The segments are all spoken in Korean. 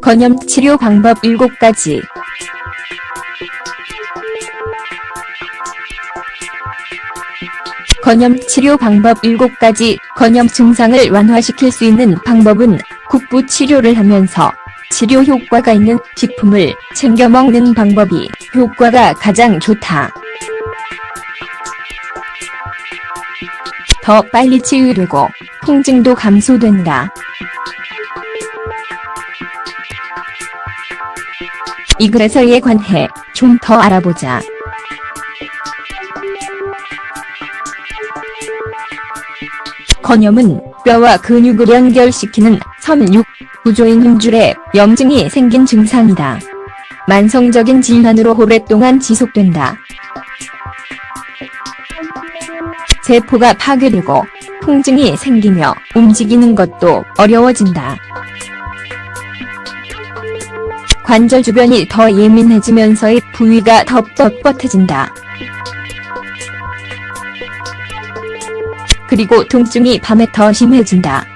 건염 치료 방법 7가지. 건염 치료 방법 7가지. 건염 증상을 완화시킬 수 있는 방법은 국부 치료를 하면서 치료 효과가 있는 식품을 챙겨 먹는 방법이 효과가 가장 좋다. 더 빨리 치유되고 통증도 감소된다. 이 글에서에 관해 좀 더 알아보자. 건염은 뼈와 근육을 연결시키는 섬육 구조인 힘줄에 염증이 생긴 증상이다. 만성적인 질환으로 오랫동안 지속된다. 세포가 파괴되고 통증이 생기며 움직이는 것도 어려워진다. 관절 주변이 더 예민해지면서의 부위가 더 뻣뻣해진다. 그리고 통증이 밤에 더 심해진다.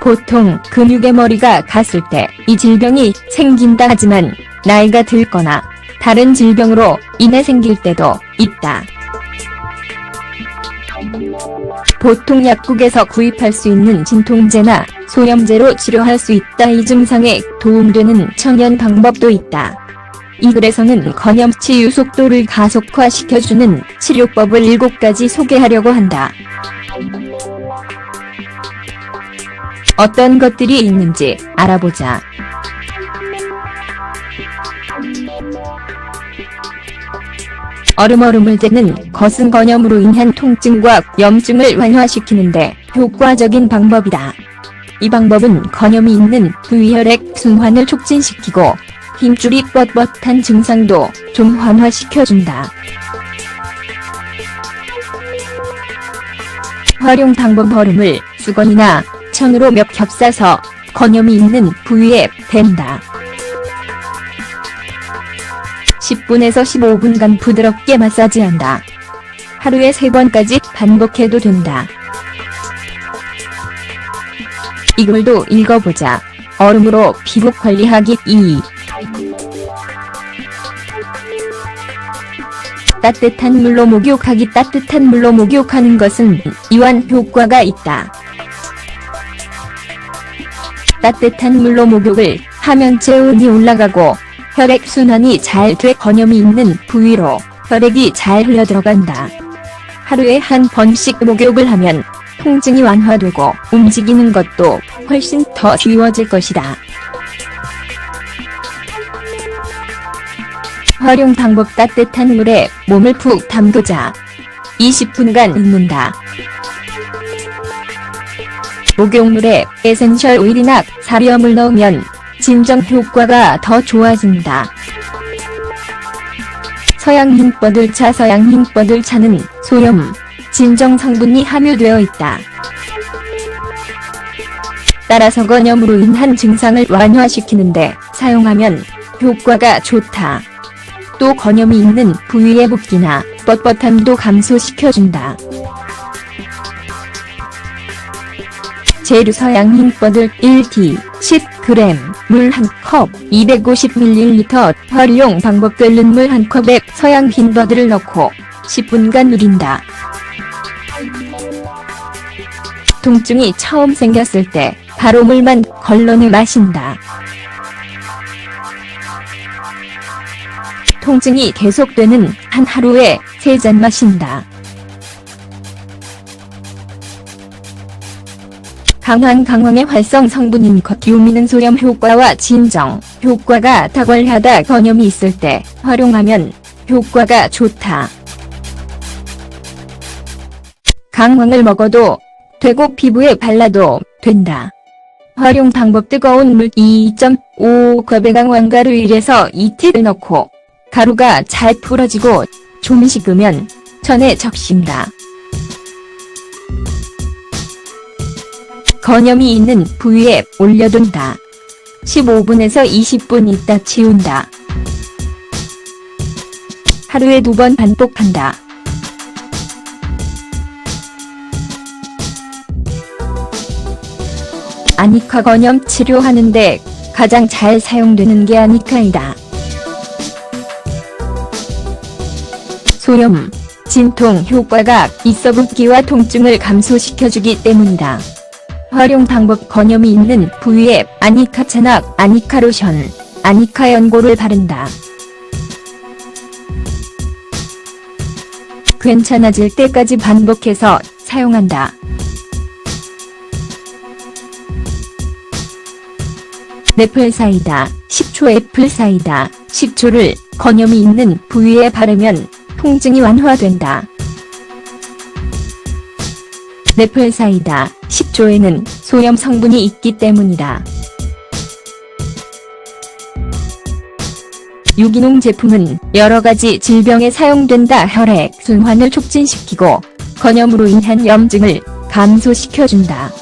보통 근육의 머리가 갔을 때 이 질병이 생긴다 하지만 나이가 들거나 다른 질병으로 인해 생길 때도 있다. 보통 약국에서 구입할 수 있는 진통제나 소염제로 치료할 수 있다. 이 증상에 도움되는 천연 방법도 있다. 이 글에서는 건염 치 유 속도를 가속화시켜주는 치료법을 7가지 소개하려고 한다. 어떤 것들이 있는지 알아보자. 얼음얼음을 대는 거승 건염으로 인한 통증과 염증을 완화시키는데 효과적인 방법이다. 이 방법은 건염이 있는 부위 혈액 순환을 촉진시키고 힘줄이 뻣뻣한 증상도 좀 완화시켜준다. 활용 방법 얼음을 수건이나 천으로 몇 겹 싸서 건염이 있는 부위에 댄다. 10분에서 15분간 부드럽게 마사지한다. 하루에 3번까지 반복해도 된다. 이글도 읽어보자. 얼음으로 피부 관리하기 2. 따뜻한 물로 목욕하기 따뜻한 물로 목욕하는 것은 이완 효과가 있다. 따뜻한 물로 목욕을 하면 체온이 올라가고 혈액 순환이 잘 돼 건염이 있는 부위로 혈액이 잘 흘러들어간다. 하루에 한 번씩 목욕을 하면 통증이 완화되고 움직이는 것도 훨씬 더 쉬워질 것이다. 활용 방법 따뜻한 물에 몸을 푹 담그자. 20분간 잇는다. 목욕물에 에센셜 오일이나 사리염을 넣으면 진정 효과가 더 좋아진다. 서양 흰버들차 서양 흰버들차는 소염, 진정 성분이 함유되어 있다. 따라서 건염으로 인한 증상을 완화시키는데 사용하면 효과가 좋다. 또 건염이 있는 부위의 붓기나 뻣뻣함도 감소시켜준다. 재료 서양 흰버들 1T 10g 물 1컵 250ml 활용 방법 끓는 물 1컵에 서양 흰버들을 넣고 10분간 우린다. 통증이 처음 생겼을 때 바로 물만 걸러내 마신다. 통증이 계속되는 한 하루에 3잔 마신다. 강황 강황의 활성 성분인 겉유미는 소염 효과와 진정 효과가 탁월하다 건염이 있을 때 활용하면 효과가 좋다. 강황을 먹어도 되고 피부에 발라도 된다. 활용 방법 뜨거운 물 2.5컵에 강황가루 1에서 2티를 넣고 가루가 잘 풀어지고 좀 식으면 전에 적신다. 건염이 있는 부위에 올려둔다. 15분에서 20분 있다 치운다. 하루에 두 번 반복한다. 아니카 건염 치료하는데 가장 잘 사용되는 게 아니카이다. 소염, 진통 효과가 있어 붓기와 통증을 감소시켜주기 때문이다. 활용 방법 건염이 있는 부위에 아니카 찬악, 아니카 로션, 아니카 연고를 바른다. 괜찮아질 때까지 반복해서 사용한다. 애플 사이다, 식초 애플 사이다, 식초를 건염이 있는 부위에 바르면 통증이 완화된다. 애플사이다, 식초에는 소염 성분이 있기 때문이다. 유기농 제품은 여러 가지 질병에 사용된다. 혈액 순환을 촉진시키고 건염으로 인한 염증을 감소시켜준다.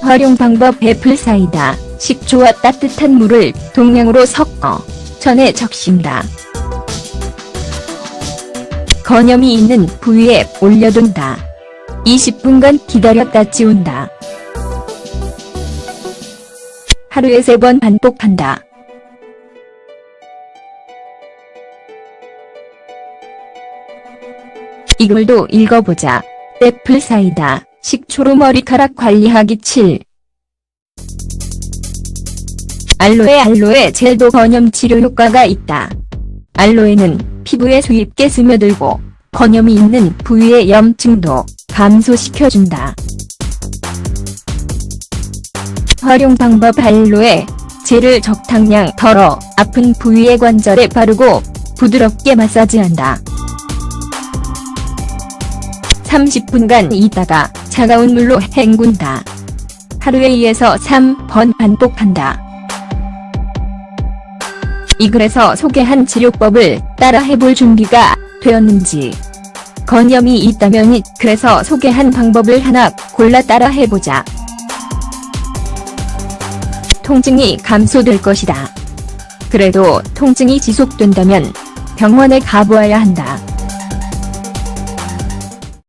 활용 방법 애플사이다. 식초와 따뜻한 물을 동량으로 섞어 전에 적신다. 건염이 있는 부위에 올려둔다. 20분간 기다렸다 지운다. 하루에 3번 반복한다. 이걸도 읽어보자. 애플 사이다. 식초로 머리카락 관리하기 7. 알로에 알로에 젤도 건염 치료 효과가 있다. 알로에는 피부에 수입게 스며들고 건염이 있는 부위의 염증도 감소시켜준다. 활용 방법 알로에 젤을 적당량 덜어 아픈 부위의 관절에 바르고 부드럽게 마사지한다. 30분간 있다가 차가운 물로 헹군다. 하루에 2에서 3번 반복한다. 이 글에서 소개한 치료법을 따라 해볼 준비가 되었는지 건염이 있다면 이 글에서 소개한 방법을 하나 골라 따라 해보자. 통증이 감소될 것이다. 그래도 통증이 지속된다면 병원에 가보아야 한다.